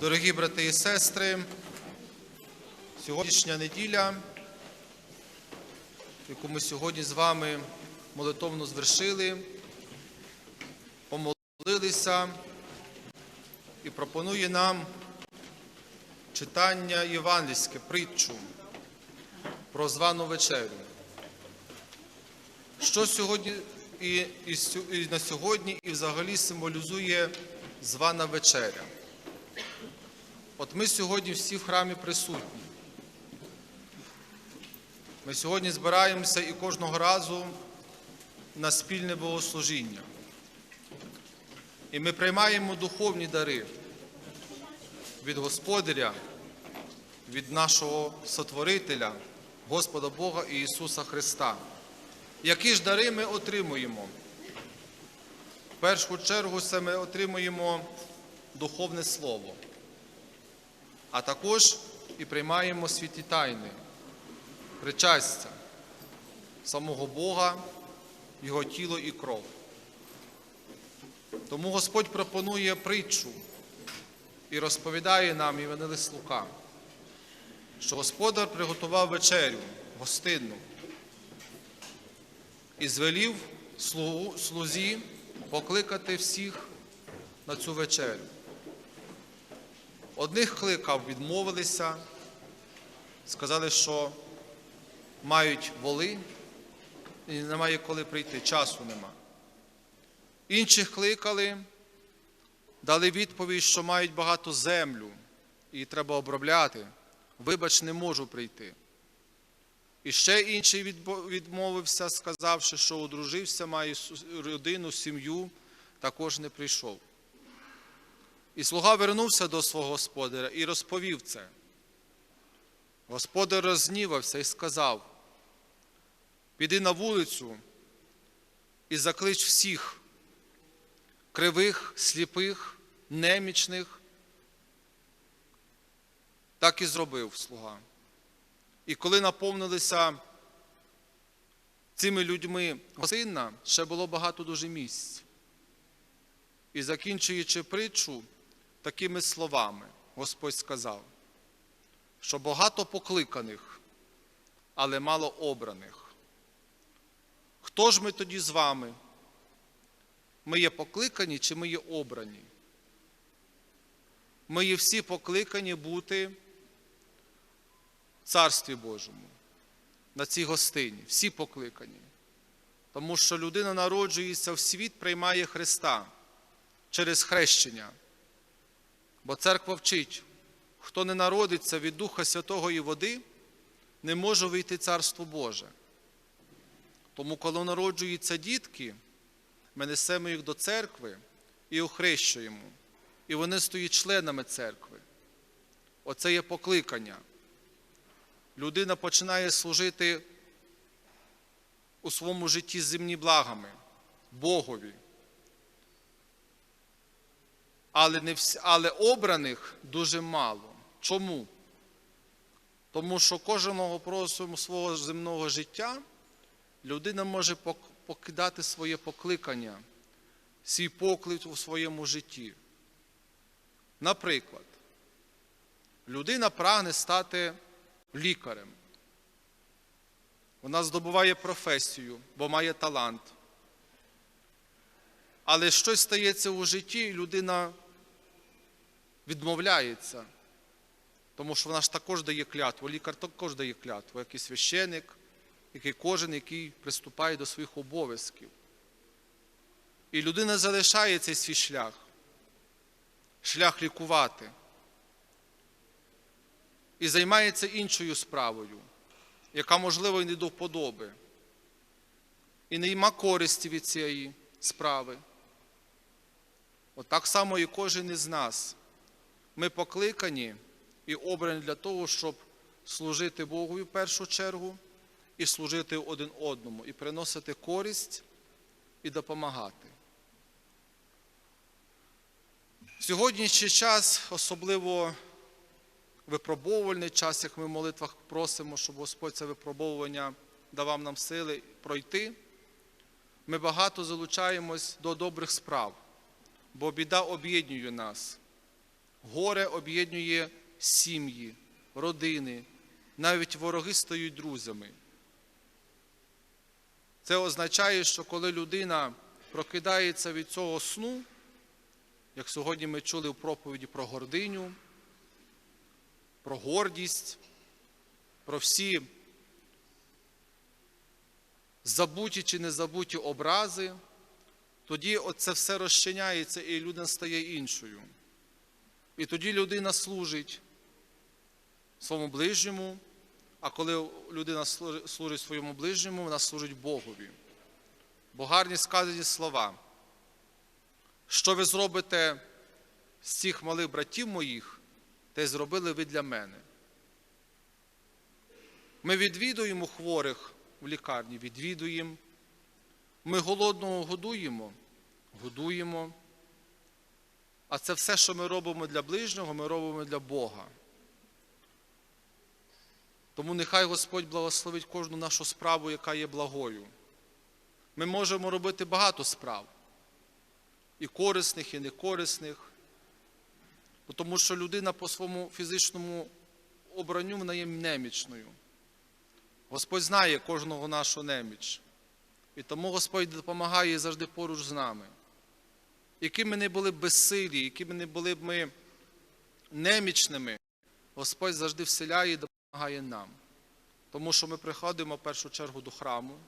Дорогі брати і сестри, сьогоднішня неділя, яку ми сьогодні з вами молитовно звершили, помолилися і пропонує нам читання євангельське, притчу про звану вечерю. Що сьогодні і, і, і на сьогодні і взагалі символізує звана вечеря? От ми сьогодні всі в храмі присутні. Ми сьогодні збираємося і кожного разу на спільне богослужіння. І ми приймаємо духовні дари від Господаря, від нашого Сотворителя, Господа Бога і Ісуса Христа. Які ж дари ми отримуємо? В першу чергу це ми отримуємо духовне слово, а також і приймаємо святі тайни, причастя самого Бога, Його тіло і кров. Тому Господь пропонує притчу і розповідає нам Євангелист Лука, що Господар приготував вечерю гостинну і звелів слузі покликати всіх на цю вечерю. Одних кликав, відмовилися, сказали, що мають воли і немає коли прийти, часу нема. Інших кликали, дали відповідь, що мають багато землю і треба обробляти. Вибач, не можу прийти. І ще інший відмовився, сказавши, що одружився, має родину, сім'ю, також не прийшов. І слуга вернувся до свого господаря і розповів це. Господар рознівався і сказав: піди на вулицю і заклич всіх кривих, сліпих, немічних. Так і зробив слуга. І коли наповнилися цими людьми гостинна, ще було багато дуже місць. І закінчуючи притчу такими словами, Господь сказав, що багато покликаних, але мало обраних. Хто ж ми тоді з вами? Ми є покликані чи ми є обрані? Ми є всі покликані бути в Царстві Божому, на цій гостині, всі покликані. Тому що людина народжується в світ, приймає Христа через хрещення. Бо церква вчить, хто не народиться від Духа Святого і води, не може вийти Царство Боже. Тому, коли народжуються дітки, ми несемо їх до церкви і охрещуємо. І вони стають членами церкви. Оце є покликання. Людина починає служити у своєму житті земні благами, Богові. Але, не всі, але обраних дуже мало. Чому? Тому що кожного просимо свого земного життя людина може покидати своє покликання, свій поклик у своєму житті. Наприклад, людина прагне стати лікарем. Вона здобуває професію, бо має талант. Але щось стається у житті, і людина відмовляється. Тому що вона ж також дає клятву, лікар також дає клятву, як і священик, як і кожен, який приступає до своїх обов'язків. І людина залишає цей свій шлях, шлях лікувати. І займається іншою справою, яка, можливо, і не до вподоби. І не йма користі від цієї справи. От само і кожен із нас. Ми покликані і обрані для того, щоб служити Богу в першу чергу і служити один одному, і приносити користь і допомагати. Сьогоднішній час, особливо випробовувальний час, як ми в молитвах просимо, щоб Господь це випробовування давав нам сили пройти. Ми багато залучаємось до добрих справ, бо біда об'єднує нас. Горе об'єднує сім'ї, родини, навіть вороги стають друзями. Це означає, що коли людина прокидається від цього сну, як сьогодні ми чули в проповіді про гординю, про гордість, про всі забуті чи незабуті образи, тоді оце все розчиняється і людина стає іншою. І тоді людина служить своєму ближньому, а коли людина служить своєму ближньому, вона служить Богові. Бо гарні сказані слова. Що ви зробите з цих малих братів моїх, те зробили ви для мене. Ми відвідуємо хворих в лікарні, відвідуємо. Ми голодного годуємо, годуємо. А це все, що ми робимо для ближнього, ми робимо для Бога. Тому нехай Господь благословить кожну нашу справу, яка є благою. Ми можемо робити багато справ, і корисних, і некорисних, тому що людина по своєму фізичному обранню вона є немічною. Господь знає кожного нашу неміч. І тому Господь допомагає завжди поруч з нами. Які ми не були безсилі, які ми не були б ми немічними, Господь завжди вселяє і допомагає нам. Тому що ми приходимо в першу чергу до храму,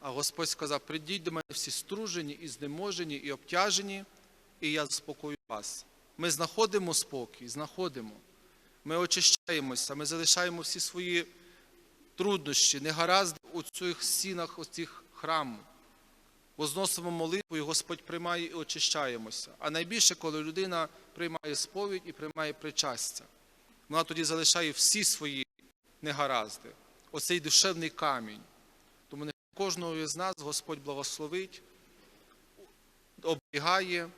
а Господь сказав: прийдіть до мене всі стружені, і знеможені, і обтяжені, і я заспокою вас. Ми знаходимо спокій, знаходимо. Ми очищаємося, ми залишаємо всі свої труднощі, негаразди у цих стінах, у цих храму. Возносимо молитву, і Господь приймає і очищаємося. А найбільше, коли людина приймає сповідь і приймає причастя, вона тоді залишає всі свої негаразди, оцей душевний камінь. Тому нехай кожного з нас Господь благословить, оберігає,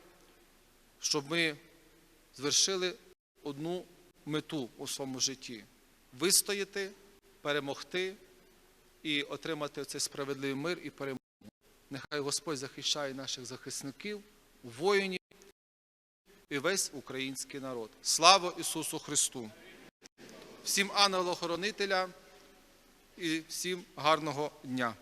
щоб ми звершили одну мету у своєму житті вистояти, перемогти і отримати цей справедливий мир і перемогу. Нехай Господь захищає наших захисників, воїнів і весь український народ. Слава Ісусу Христу! Всім ангелохоронителя і всім гарного дня!